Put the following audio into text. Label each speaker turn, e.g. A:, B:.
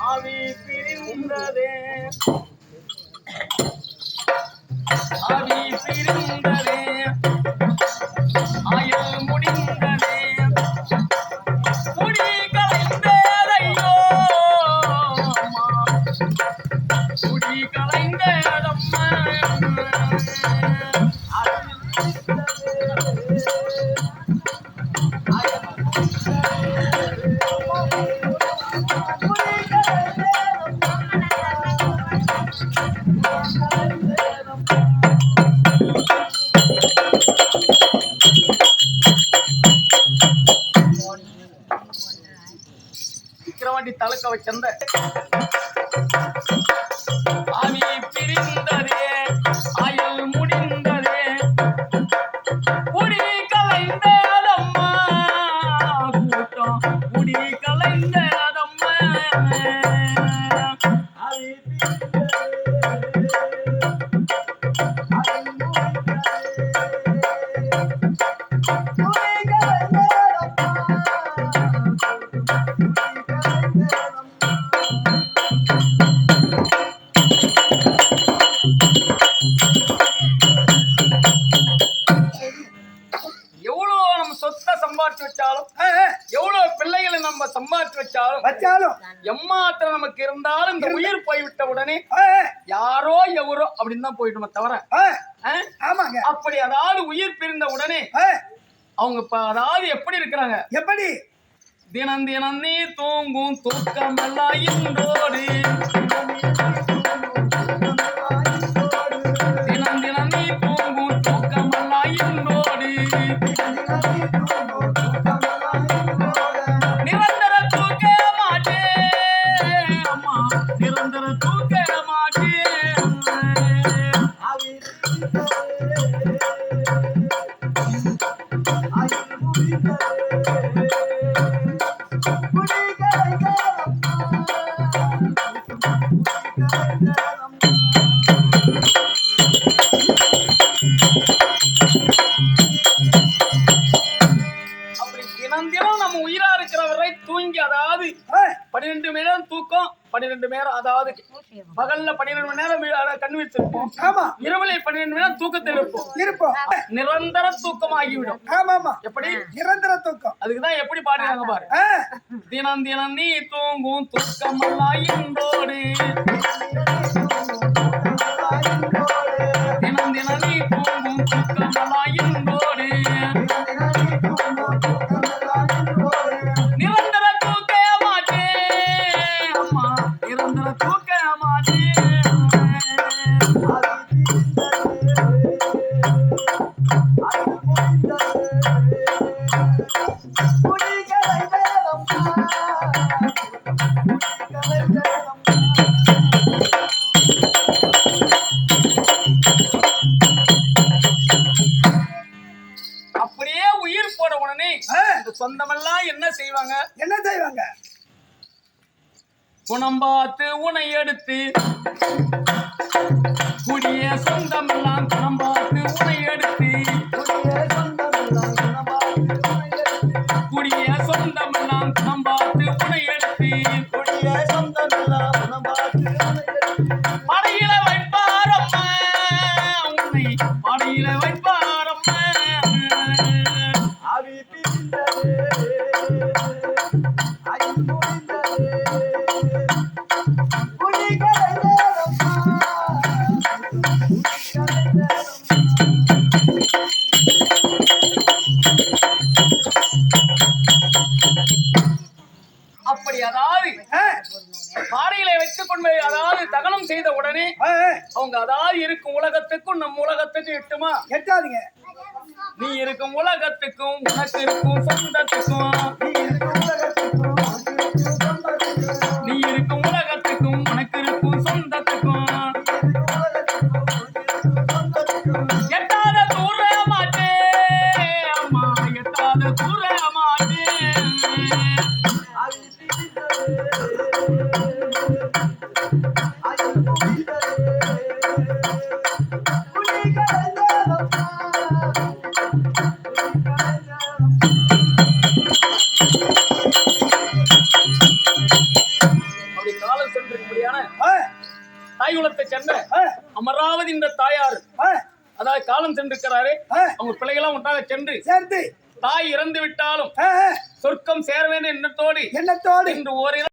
A: ஆவி பிரிந்ததே. ஆவி பிரிந்ததே விக்கிரவாண்டி வச்சிருந்த சம்பாதிச்சு வச்சாலும் வச்சாலும். எம்மாத்திரம் நமக்கு இருந்தாலும் இந்த உயிர் போய்விட்ட உடனே யாரோ எவரோ அப்படின்னு தான் போயிடுமே தவிர?
B: ஆமாங்க.
A: அப்படி அதாவது உயிர் பிரிந்த உடனே அவங்க இப்ப அதாவது எப்படி இருக்கிறாங்க?
B: எப்படி?
A: தினம் தினம் நீ தூங்கும் தூக்கமெல்லாம் இன்றோடு. அப்படி தூங்கி அதாவது பன்னிரெண்டு மணி நேரம் தூக்கம் பன்னிரெண்டு மணி நேரம் அதாவது பகல்ல பன்னிரெண்டு மணி நேரம் கண் விழிச்சிருப்போம்
B: ஆமா.
A: இரவுல பன்னிரெண்டு மணி நேரம் தூக்கத்தில் இருப்போம்.
B: இருப்போம்.
A: நிரந்தர தூக்கம் ஆகிவிடும்
B: ஆமா ஆமா
A: எப்படி?
B: நிரந்தர தூக்கம்.
A: அதுக்குதான் எப்படி பாடுறாங்க பாரு. தினம் தினம் நீ தூங்கும் தூக்கமெல்லாம் இன்றோடு சொந்தமெல்லாம் என்ன செய்வாங்க?
B: என்ன செய்வாங்க?
A: குணம் பார்த்து உனை எடுத்து குடிய சொந்தமெல்லாம் குணம் பார்த்து உனை எடுத்து குடிய சொந்தமெல்லாம் குணம் பார்த்து உனை எடுத்து. படையில வைப்பாரம்மா உன்னை படையில வைப்பாரம்மா அப்படி பாடையில வைத்துக் கொண்டு அதாவது தகனம் செய்த உடனே அவங்க அதாவது இருக்கும் உலகத்துக்கும் நம் உலகத்துக்கும் எட்டுமா?
B: எட்டாதுங்க.
A: நீ இருக்கும் உலகத்துக்கும் உனக்கு இருக்கும் சொந்தத்துக்கும். அப்படி கால தாய் குலத்தை சேர்ந்த அமராவதி என்ற தாயார் அதாவது காலம் சென்றிருக்கிறாரு. அவங்க பிள்ளைகளாம் ஒன்றாக சென்று
B: சேர்ந்து
A: தாய் இறந்து விட்டாலும் சொர்க்கம் சேர வேண்டும் எண்ணத்தோடு
B: எண்ணத்தோடு
A: இன்று ஓரிரம்